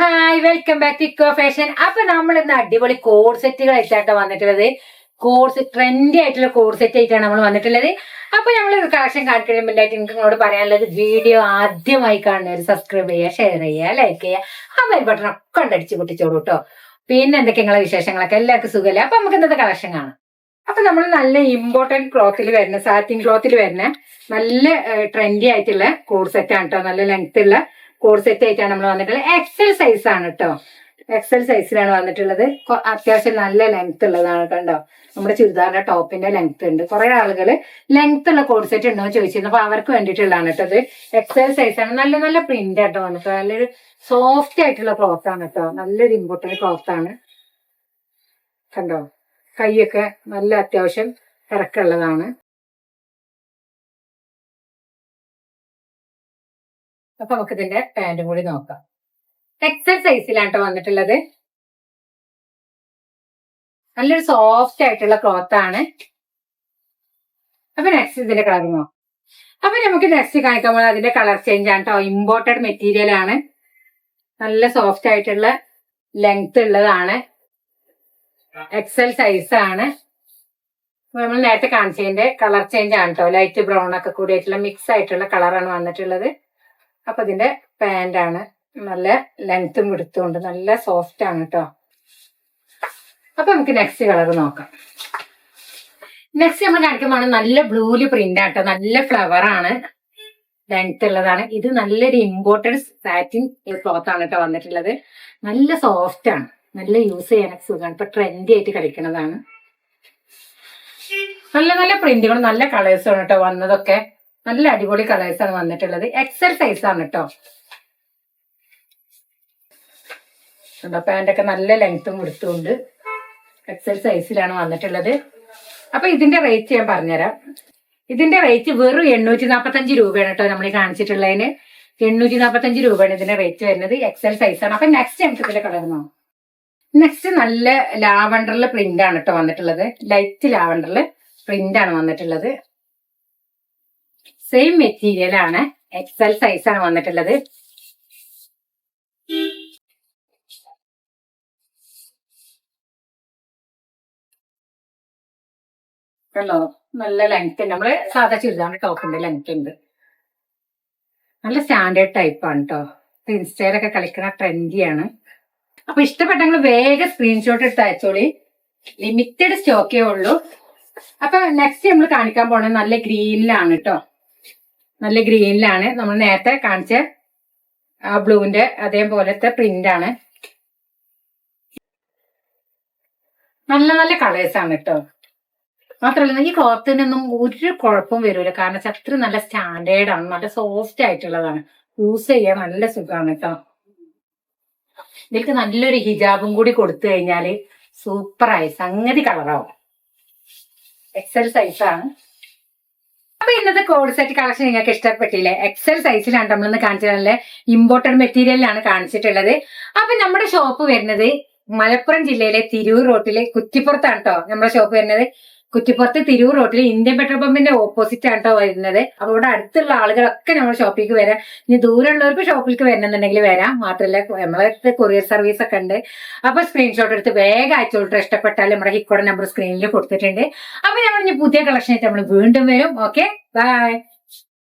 Hi welcome back to Eco Fashion അപ്പൊ നമ്മൾ ഇന്ന് അടിപൊളി കോഡ് സെറ്റുകൾ ആയിട്ടാണ് വന്നിട്ടുള്ളത്. കോഡ് ട്രെൻഡി ആയിട്ടുള്ള കോഡ് സെറ്റ് ആയിട്ടാണ് നമ്മൾ വന്നിട്ടുള്ളത്. അപ്പൊ നമ്മൾ കളക്ഷൻ കാണിക്കുന്നതിന് മുന്നായിട്ട് എനിക്ക് നിങ്ങളോട് പറയാനുള്ളത് വീഡിയോ ആദ്യമായി കാണുന്നവർ സബ്സ്ക്രൈബ് ചെയ്യുക ഷെയർ ചെയ്യുക ലൈക്ക് ചെയ്യുക. ആ ബെൽ ബട്ടൺ ഒക്കെ ഉണ്ടടിച്ച് പൊട്ടിച്ചോളൂ കേട്ടോ പിന്നെ എന്തൊക്കെ വിശേഷങ്ങളൊക്കെ? എല്ലാവർക്കും സുഖമല്ലേ അപ്പൊ നമുക്ക് ഇന്നത്തെ കളക്ഷൻ കാണാം. അപ്പൊ നമ്മൾ നല്ല ഇമ്പോർട്ടന്റ് ക്ലോത്തിൽ വരുന്ന സാറ്റിൻ ക്ലോത്തിൽ വരുന്ന നല്ല ട്രെൻഡി ആയിട്ടുള്ള കോഡ് ആണ് കേട്ടോ നല്ല ലെങ്ത് ഉള്ള കോഡ് സെറ്റ് ആയിട്ടാണ് നമ്മൾ വന്നിട്ടുള്ളത്. എക്സൽ സൈസ് ആണ് കേട്ടോ എക്സൽ സൈസിലാണ് വന്നിട്ടുള്ളത്. അത്യാവശ്യം നല്ല ലെങ്ത് ഉള്ളതാണ് കണ്ടോ. നമ്മുടെ ചുരിദാറിന്റെ ടോപ്പിന്റെ ലെങ്ത് ഉണ്ട്. കുറെ ആളുകൾ ലെങ്ത് ഉള്ള കോഡ് സെറ്റ് ഉണ്ടോ എന്ന് ചോദിച്ചിരുന്നു. അപ്പൊ അവർക്ക് വേണ്ടിയിട്ടുള്ളതാണ് കേട്ടോ ഇത്. എക്സൽ സൈസ് ആണ്. നല്ല നല്ല പ്രിന്റ് ആട്ടോ വന്നിട്ട്. നല്ലൊരു സോഫ്റ്റ് ആയിട്ടുള്ള ക്ലോത്ത് ആണ് കേട്ടോ നല്ലൊരു ഇമ്പോർട്ടന്റ് ക്ലോത്ത് ആണ്. കണ്ടോ? കൈയൊക്കെ നല്ല അത്യാവശ്യം ഇറക്കമുള്ളതാണ്. അപ്പൊ നമുക്ക് ഇതിന്റെ പാന്റും കൂടി നോക്കാം. എക്സൽ സൈസിലാട്ടോ വന്നിട്ടുള്ളത്. നല്ലൊരു സോഫ്റ്റ് ആയിട്ടുള്ള ക്ലോത്ത് ആണ്. അപ്പൊ നെക്സ്റ്റ് ഇതിന്റെ കളർ നോക്കാം. അപ്പൊ നമുക്ക് നെക്സ്റ്റ് കാണിക്കാൻ പോകുന്നത് അതിന്റെ കളർ ചേഞ്ച് ആണ് കേട്ടോ ഇമ്പോർട്ടഡ് മെറ്റീരിയൽ ആണ്. നല്ല സോഫ്റ്റ് ആയിട്ടുള്ള ലെങ്ത് ഉള്ളതാണ്. എക്സൽ സൈസ് ആണ്. നമ്മൾ നേരത്തെ കാണിച്ചതിന്റെ കളർ ചേഞ്ച് ആണ് കേട്ടോ ലൈറ്റ് ബ്രൗൺ ഒക്കെ കൂടിയിട്ടുള്ള മിക്സ് ആയിട്ടുള്ള കളറാണ് വന്നിട്ടുള്ളത്. അപ്പൊ ഇതിന്റെ പാന്റ് ആണ്. നല്ല ലെങ്ത്തും എടുത്തുകൊണ്ട് നല്ല സോഫ്റ്റ് ആണ് കേട്ടോ അപ്പൊ നമുക്ക് നെക്സ്റ്റ് കളർ നോക്കാം. നെക്സ്റ്റ് നമ്മൾ കാണിക്കുമ്പോൾ നല്ല ബ്ലൂൽ പ്രിന്റ് ആട്ടോ. നല്ല ഫ്ലവർ ആണ്. ലെങ്ത് ഉള്ളതാണ്. ഇത് നല്ലൊരു ഇമ്പോർട്ടഡ് സാറ്റിൻ ക്ലോത്ത് ആണ് കേട്ടോ വന്നിട്ടുള്ളത്. നല്ല സോഫ്റ്റ് ആണ്. നല്ല യൂസ് ചെയ്യാനൊക്കെ സുഖമാണ്. ഇപ്പൊ ട്രെൻഡി ആയിട്ട് കളിക്കുന്നതാണ് നല്ല നല്ല പ്രിന്റുകളും നല്ല കളേഴ്സും ആണ് കേട്ടോ വന്നതൊക്കെ. നല്ല അടിപൊളി കളേഴ്സ് ആണ് വന്നിട്ടുള്ളത്. എക്സൽ സൈസ് ആണ് കേട്ടോ പാന്റ് ഒക്കെ നല്ല ലെങ്ത്തും കൊടുത്തുകൊണ്ട് എക്സൽ സൈസിലാണ് വന്നിട്ടുള്ളത്. അപ്പൊ ഇതിന്റെ റേറ്റ് ഞാൻ പറഞ്ഞുതരാം. ഇതിന്റെ റേറ്റ് വെറും എണ്ണൂറ്റി നാപ്പത്തഞ്ച് രൂപയാണ് കേട്ടോ നമ്മൾ കാണിച്ചിട്ടുള്ളതിന്. എണ്ണൂറ്റി നാപ്പത്തഞ്ച് രൂപയാണ് ഇതിന്റെ റേറ്റ് വരുന്നത്. എക്സൽ സൈസ് ആണ്. അപ്പൊ നെക്സ്റ്റ് നമുക്ക് ഇതിന്റെ കളർ നോക്കാം. നെക്സ്റ്റ് നല്ല ലാവണ്ടറിലെ പ്രിന്റ് ആണ് കേട്ടോ വന്നിട്ടുള്ളത്. ലൈറ്റ് ലാവണ്ടറിലെ പ്രിന്റ് ആണ് വന്നിട്ടുള്ളത്. സെയിം മെറ്റീരിയൽ ആണ് എക്സൽ സൈസ് ആണ് വന്നിട്ടുള്ളത്. കണ്ടോ? നല്ല ലെങ്ത് നമ്മൾ സാധാ ചുരിദാറിന്റെ ടോപ്പിന്റെ ലെങ്ത് ഉണ്ട്. നല്ല സ്റ്റാൻഡേർഡ് ടൈപ്പ് ആണ് കേട്ടോ ഇൻസ്റ്റയിലൊക്കെ കളിക്കുന്ന ട്രെൻഡിയാണ് അപ്പൊ ഇഷ്ടപ്പെട്ടെങ്കിൽ വേഗം സ്ക്രീൻഷോട്ട് എടുത്ത് അയച്ചോളി. ലിമിറ്റഡ് സ്റ്റോക്കേ ഉള്ളൂ. അപ്പൊ നെക്സ്റ്റ് നമ്മൾ കാണിക്കാൻ പോണത് നല്ല ഗ്രീനിലാണ് കേട്ടോ നല്ല ഗ്രീനിലാണ്. നമ്മൾ നേരത്തെ കാണിച്ച ആ ബ്ലൂവിന്റെ അതേപോലത്തെ പ്രിന്റ് ആണ് നല്ല നല്ല കളേഴ്സ് ആണ് കേട്ടോ മാത്രമല്ല ഈ ക്ലോത്തിനൊന്നും ഒരു കുഴപ്പം വരൂല. കാരണം വെച്ചാൽ അത്ര നല്ല സ്റ്റാൻഡേർഡ് ആണ്. നല്ല സോഫ്റ്റ് ആയിട്ടുള്ളതാണ്. യൂസ് ചെയ്യാൻ നല്ല സുഖമാണ് കേട്ടോ ഇതിലേക്ക് നല്ലൊരു ഹിജാബും കൂടി കൊടുത്തു കഴിഞ്ഞാൽ സൂപ്പറായി സംഗതി കളറാവും എക്സൽ സൈസാണ് അപ്പൊ ഇന്നത്തെ കോഡ് സെറ്റ് കളക്ഷൻ നിങ്ങൾക്ക് ഇഷ്ടപ്പെട്ടില്ലേ? എക്സൽ സൈസിലാണ് നമ്മളിന്ന് കാണിച്ചിട്ടുള്ളത്. ഇമ്പോർട്ടഡ് മെറ്റീരിയലിലാണ് കാണിച്ചിട്ടുള്ളത്. അപ്പൊ നമ്മുടെ ഷോപ്പ് വരുന്നത് മലപ്പുറം ജില്ലയിലെ തിരൂർ റോട്ടിലെ കുറ്റിപ്പുറത്താണ് കേട്ടോ നമ്മുടെ ഷോപ്പ് വരുന്നത്. കുറ്റിപ്പുറത്ത് തിരൂർ റോഡിൽ ഇന്ത്യൻ പെട്രോൾ പമ്പിന്റെ ഓപ്പോസിറ്റ് ആണ് കേട്ടോ വരുന്നത്. അപ്പൊ ഇവിടെ അടുത്തുള്ള ആളുകളൊക്കെ നമ്മുടെ ഷോപ്പിലേക്ക് വരാം. ഇനി ദൂരമുള്ളവർക്ക് ഷോപ്പിലേക്ക് വരണമെന്നുണ്ടെങ്കിൽ വരാം. മാത്രമല്ല നമ്മളെ അടുത്ത് കൊറിയർ സർവീസ് ഒക്കെ ഉണ്ട്. അപ്പൊ സ്ക്രീൻഷോട്ട് എടുത്ത് വേഗം അയച്ചോട്ട് ഇഷ്ടപ്പെട്ടാൽ നമ്മുടെ ഹിക്കോടെ നമ്പർ സ്ക്രീനിൽ കൊടുത്തിട്ടുണ്ട്. അപ്പൊ നമ്മൾ ഇനി പുതിയ കളക്ഷൻ ആയിട്ട് നമ്മൾ വീണ്ടും വരും. Okay bye